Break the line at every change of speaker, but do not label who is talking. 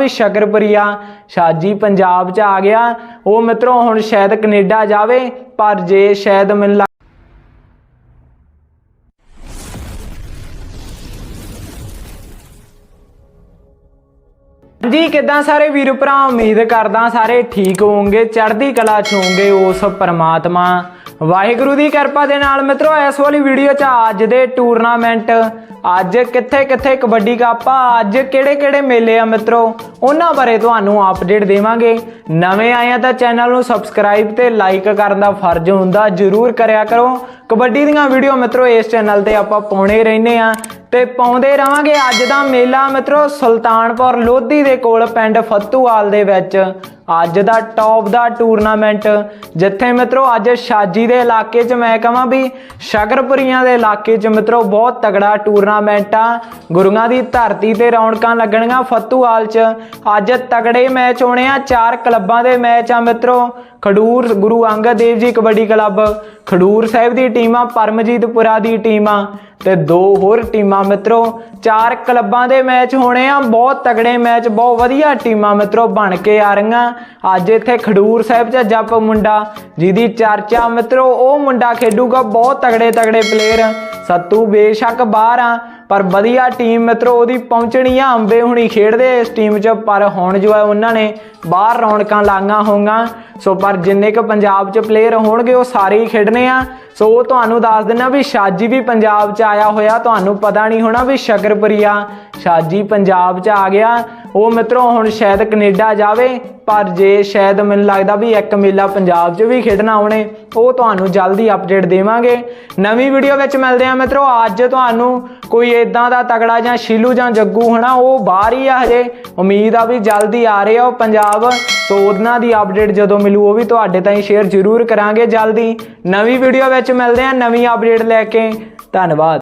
ਵੀ ਸ਼ਕਰਪੁਰੀਆ ਸ਼ਾਜੀ ਪੰਜਾਬ 'ਚ ਆ ਗਿਆ। ਉਹ ਮਿੱਤਰੋ, ਹੁਣ ਸ਼ਾਇਦ ਕੈਨੇਡਾ ਜਾਵੇ, ਪਰ ਜੇ ਸ਼ਾਇਦ ਮੈਨੂੰ ਜੀ ਕਿਦਾਂ ਸਾਰੇ ਵੀਰ ਭਰਾ? ਉਮੀਦ ਕਰਦਾ ਸਾਰੇ ਠੀਕ ਹੋਵੋਗੇ। ਚੜ੍ਹਦੀ ਕਲਾ ਚ ਹੋਵੋਗੇ ਉਸ ਪਰਮਾਤਮਾ। ਵਾਹਿਗੁਰੂ ਦੀ ਕਿਰਪਾ ਦੇ ਨਾਲ ਮਿੱਤਰੋ, ਇਸ ਵਾਲੀ ਵੀਡੀਓ ਚ ਅੱਜ ਦੇ ਟੂਰਨਾਮੈਂਟ ਅੱਜ ਕਿੱਥੇ ਕਿੱਥੇ ਕਬੱਡੀ ਕੱਪ ਆ, ਅੱਜ ਕਿਹੜੇ ਕਿਹੜੇ ਮੇਲੇ ਆ ਮਿੱਤਰੋ, ਉਹਨਾਂ ਬਾਰੇ ਤੁਹਾਨੂੰ ਅਪਡੇਟ ਦੇਵਾਂਗੇ। ਨਵੇਂ ਆਏ ਆ ਤਾਂ ਚੈਨਲ ਨੂੰ ਸਬਸਕ੍ਰਾਈਬ ਤੇ ਲਾਈਕ ਕਰਨ ਦਾ ਫਰਜ਼ ਹੁੰਦਾ, ਜਰੂਰ ਕਰਿਆ ਕਰੋ। ਕਬੱਡੀ ਦੀਆਂ ਵੀਡੀਓ ਮਿੱਤਰੋ, ਇਸ ਚੈਨਲ ਤੇ ਆਪਾਂ ਪਾਉਣੇ ਰਹਿੰਦੇ ਆ। ਤੇ ਪਾਉਂਦੇ ਰਵਾਂਗੇ ਅੱਜ ਦਾ ਮੇਲਾ ਮਿੱਤਰੋ, ਸੁਲਤਾਨਪੁਰ ਲੋਧੀ ਦੇ ਕੋਲ ਪਿੰਡ ਫੱਤੂਵਾਲ ਦੇ ਵਿੱਚ। ਅੱਜ ਦਾ ਟੌਪ ਦਾ ਟੂਰਨਾਮੈਂਟ ਜਿੱਥੇ ਮਿੱਤਰੋ, ਅੱਜ ਸ਼ਾਜੀ ਦੇ ਇਲਾਕੇ 'ਚ ਮੈਂ ਕਹਾਂ ਵੀ ਸ਼ਗਰਪੁਰੀਆਂ ਦੇ ਇਲਾਕੇ 'ਚ ਮਿੱਤਰੋ, ਬਹੁਤ ਤਗੜਾ ਟੂਰਨਾਮੈਂਟ ਆ। ਗੁਰੂਆਂ ਦੀ ਧਰਤੀ ਤੇ ਰੌਣਕਾਂ ਲੱਗਣਗੀਆਂ ਫੱਤੂਵਾਲ 'ਚ। ਅੱਜ ਤਗੜੇ ਮੈਚ ਹੋਣੇ ਆ, ਚਾਰ ਕਲੱਬਾਂ ਦੇ ਮੈਚ ਆ ਮਿੱਤਰੋ। ਖਡੂਰ ਗੁਰੂ ਅੰਗਦ ਦੇਵ ਜੀ ਕਬੱਡੀ ਕਲੱਬ, ਖਡੂਰ ਸਾਹਿਬ ਦੀ ਟੀਮ ਆ, ਪਰਮਜੀਤਪੁਰਾ ਦੀ ਟੀਮ ਆ। ਤੇ ਦੋ ਹੋਰ ਟੀਮਾਂ ਮਿੱਤਰੋ, ਚਾਰ ਕਲੱਬਾਂ ਦੇ ਮੈਚ ਹੋਣੇ ਆ, ਬਹੁਤ ਤਗੜੇ ਮੈਚ, ਬਹੁਤ ਵਧੀਆ ਟੀਮਾਂ ਮਿੱਤਰੋ ਬਣ ਕੇ ਆ ਰਹੀਆਂ। ਅੱਜ ਇੱਥੇ ਖਡੂਰ ਸਾਹਿਬ 'ਚ ਜੱਪ ਮੁੰਡਾ, ਜਿਹਦੀ ਚਰਚਾ ਮਿੱਤਰੋ, ਉਹ ਮੁੰਡਾ ਖੇਡੂਗਾ, ਬਹੁਤ ਤਗੜੇ ਤਗੜੇ ਪਲੇਅਰ ਸੱਤੂ ਬੇਸ਼ੱਕ ਬਾਹਰ ਆ, ਪਰ ਵਧੀਆ ਟੀਮ ਮਿੱਤਰੋ, ਉਹਦੀ ਪਹੁੰਚਣੀ ਆ, ਅੰਬੇ ਹੁਣੀ ਖੇਡਦੇ ਇਸ ਟੀਮ 'ਚ, ਪਰ ਹੁਣ ਜੋ ਹੈ ਉਹਨਾਂ ਨੇ ਬਾਹਰ ਰੌਣਕਾਂ ਲਾਈਆਂ ਹੋਈਆਂ। ਸੋ ਪਰ ਜਿੰਨੇ ਕੁ ਪੰਜਾਬ 'ਚ ਪਲੇਅਰ ਹੋਣਗੇ, ਉਹ ਸਾਰੇ ਹੀ ਖੇਡਣੇ ਆ। ਸੋ ਉਹ ਤੁਹਾਨੂੰ ਦੱਸ ਦਿੰਨਾ ਵੀ ਸ਼ਾਜੀ ਵੀ ਪੰਜਾਬ 'ਚ ਆਇਆ ਹੋਇਆ, ਤੁਹਾਨੂੰ ਪਤਾ ਨਹੀਂ ਹੋਣਾ ਵੀ ਸ਼ਕਰਪੁਰੀਆ ਸ਼ਾਜੀ ਪੰਜਾਬ 'ਚ ਆ ਗਿਆ। ਉਹ ਮਿੱਤਰੋ, ਹੁਣ ਸ਼ਾਇਦ ਕੈਨੇਡਾ ਜਾਵੇ, ਪਰ ਜੇ ਸ਼ਾਇਦ ਮੈਨੂੰ ਲੱਗਦਾ ਵੀ ਇੱਕ ਮੇਲਾ ਪੰਜਾਬ 'ਚ ਵੀ ਖੇਡਣਾ ਉਹਨੇ ਉਹ ਤੁਹਾਨੂੰ ਜਲਦੀ ਅਪਡੇਟ ਦੇਵਾਂਗੇ। ਨਵੀਂ ਵੀਡੀਓ ਵਿੱਚ ਮਿਲਦੇ ਆ ਮਿੱਤਰੋ, ਅੱਜ ਤੁਹਾਨੂੰ ਕੋਈ ਇਦਾਂ ਦਾ ਤਗੜਾ ਜਾਂ ਸ਼ੀਲੂ ਜਾਂ ਜੱਗੂ ਹਨਾ ਉਹ ਬਾਹਰ ਹੀ ਆ ਹਜੇ। ਉਮੀਦ ਆ ਵੀ ਜਲਦੀ ਆ ਰਹੇ ਆ ਉਹ ਪੰਜਾਬ। ਸੋ ਉਹਨਾਂ ਦੀ ਅਪਡੇਟ ਜਦੋਂ ਮਿਲੂ, ਉਹ ਵੀ ਤੁਹਾਡੇ ਤਾਈਂ ਸ਼ੇਅਰ ਜ਼ਰੂਰ ਕਰਾਂਗੇ ਜਲਦੀ। ਨਵੀਂ ਵੀਡੀਓ ਵਿੱਚ ਮਿਲਦੇ ਆ ਨਵੀਂ ਅਪਡੇਟ ਲੈ ਕੇ। ਧੰਨਵਾਦ।